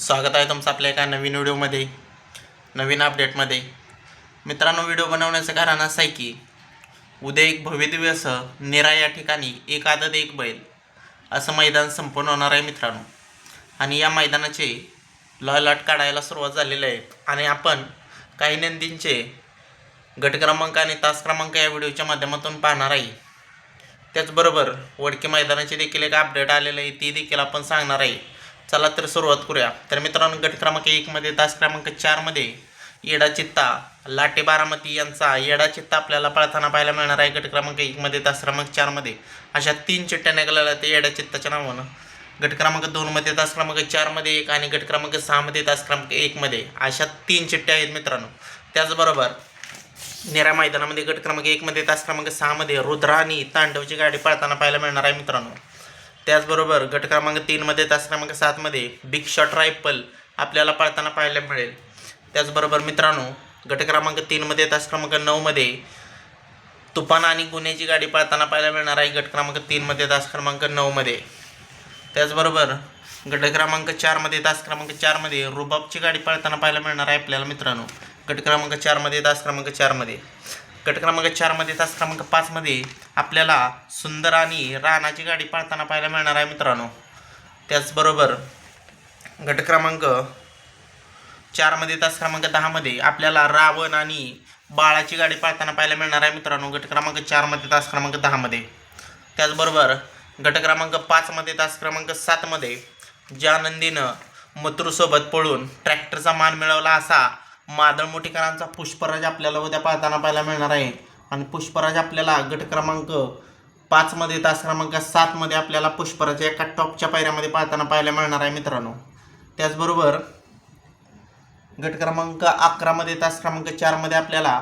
स्वागत आहे तुमचं आपल्या एका नवीन व्हिडिओमध्ये नवीन अपडेटमध्ये मित्रांनो व्हिडिओ बनवण्याचं कारण असं आहे की उद्या एक भव्यदिव्य असं निरा या ठिकाणी एक आदत एक बैल असं मैदान संपन्न होणार आहे मित्रांनो. आणि या मैदानाचे लॉट काढायला सुरुवात झालेली आहे. आणि आपण काही नंदींचे गट क्रमांक आणि तास क्रमांक या व्हिडिओच्या माध्यमातून पाहणार आहे. त्याचबरोबर वडके मैदानाचे देखील एक अपडेट आलेलं आहे ती देखील आपण सांगणार आहे. चला तर सुरुवात करूया. तर मित्रांनो गट क्रमांक एकमध्ये तास क्रमांक चारमध्ये येडा चित्ता लाटे बारामती यांचा येडा चित्ता आपल्याला पळताना पाहायला मिळणार आहे. गट क्रमांक एकमध्ये तास क्रमांक चारमध्ये अशा तीन चिट्ट्या निघालेल्या ते येडा चित्ताच्या नावानं. गट क्रमांक दोनमध्ये तास क्रमांक चारमध्ये एक आणि गट क्रमांक सहामध्ये तास क्रमांक एकमध्ये अशा तीन चिट्ट्या आहेत मित्रांनो. त्याचबरोबर नेरा मैदानामध्ये गट क्रमांक एकमध्ये तास क्रमांक सहामध्ये रुद्रा तांडवची गाडी पळताना पाहायला मिळणार आहे मित्रांनो. त्याचबरोबर गट क्रमांक तीनमध्ये तास क्रमांक सातमध्ये बिग शॉट रायफल आपल्याला पळताना पाहायला मिळेल. त्याचबरोबर मित्रांनो गट क्रमांक तीनमध्ये तास क्रमांक नऊमध्ये तुफान आणि गुन्ह्याची गाडी पळताना पाहायला मिळणार आहे गट क्रमांक तीनमध्ये तास क्रमांक नऊमध्ये त्याचबरोबर गट क्रमांक चारमध्ये तास क्रमांक चारमध्ये रुबाबची गाडी पळताना पाहायला मिळणार आहे आपल्याला मित्रांनो. गट क्रमांक चारमध्ये तास क्रमांक चारमध्ये गट क्रमांक चारमध्ये तास क्रमांक पाचमध्ये आपल्याला सुंदर आणि रानाची गाडी पाळताना पाहायला मिळणार आहे मित्रांनो. त्याचबरोबर गट क्रमांक चारमध्ये तास क्रमांक दहामध्ये आपल्याला रावण आणि बाळाची गाडी पाळताना पाहायला मिळणार आहे मित्रांनो. गट क्रमांक चारमध्ये तास क्रमांक दहामध्ये त्याचबरोबर गट क्रमांक पाचमध्ये तास क्रमांक सातमध्ये ज्या नंदीनं मथुरसोबत पळून ट्रॅक्टरचा मान मिळवला असा मादळ मोठीकरांचा पुष्पराज आपल्याला उद्या पाहताना पाहायला मिळणार आहे. आणि पुष्पराज आपल्याला गट क्रमांक पाचमध्ये तास क्रमांक सातमध्ये आपल्याला पुष्पराज एका टॉपच्या पायऱ्यामध्ये पाहताना पाहायला मिळणार आहे मित्रांनो. त्याचबरोबर गट क्रमांक अकरामध्ये तास क्रमांक चारमध्ये आपल्याला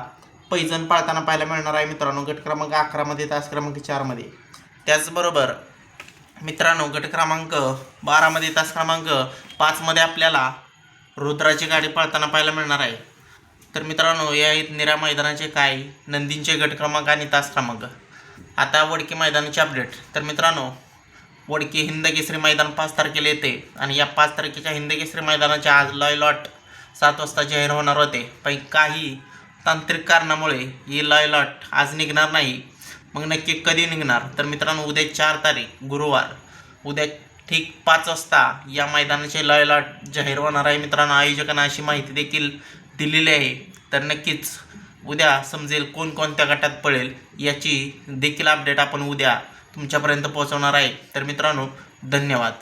पैजण पाळताना पाहायला मिळणार आहे मित्रांनो. गट क्रमांक अकरामध्ये तास क्रमांक चारमध्ये त्याचबरोबर मित्रांनो गट क्रमांक बारामध्ये तास क्रमांक पाचमध्ये आपल्याला रुद्राची गाडी पळताना पाहायला मिळणार आहे. तर मित्रांनो या आहेत निरा मैदानाचे काय? नंदींचे गट क्रमांक आणि तास क्रमांक. आता वडकी मैदानाचे अपडेट तर मित्रांनो वडकी हिंद केसरी मैदान पाच तारखेला येते आणि या पाच तारखेच्या हिंद केसरी मैदानाच्या आज लॉय लॉट सात वाजता जाहीर होणार होते. पण काही तांत्रिक कारणामुळे ही लॉय लॉट आज निघणार नाही. मग नक्की कधी निघणार? तर मित्रांनो उद्या चार तारीख गुरुवार. उद्या ठीक पाच वाजता या मैदानाचे लॉय जाहीर होणार आहे. मित्रांनो आयोजकांना अशी माहिती देखील दिलेली आहे. तर नक्कीच उद्या समजेल कोणकोणत्या गटात पळेल याची देखील अपडेट आपण उद्या तुमच्यापर्यंत पोहोचवणार आहे. तर मित्रांनो धन्यवाद.